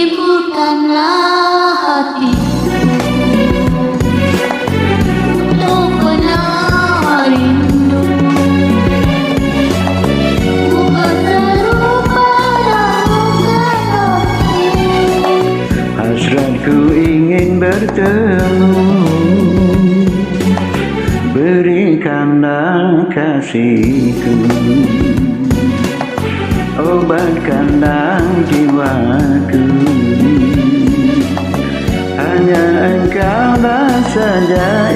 Ibukanlah Hasratku ingin bertemu. Berikanlah kasihku. Obatkanlah jiwaku. Hanya engkaulah saja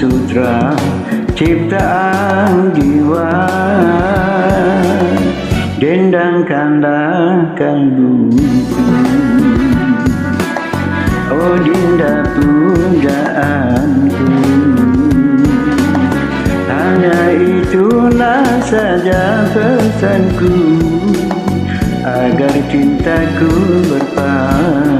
sutra ciptaan jiwa. Dendangkanlah kalbuku Oh dinda pujaanku Hanya itulah saja pesanku. Agar cintaku berpadu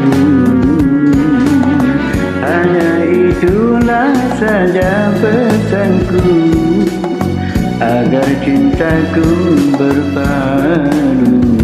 itulah saja pesanku Agar cintaku berpadu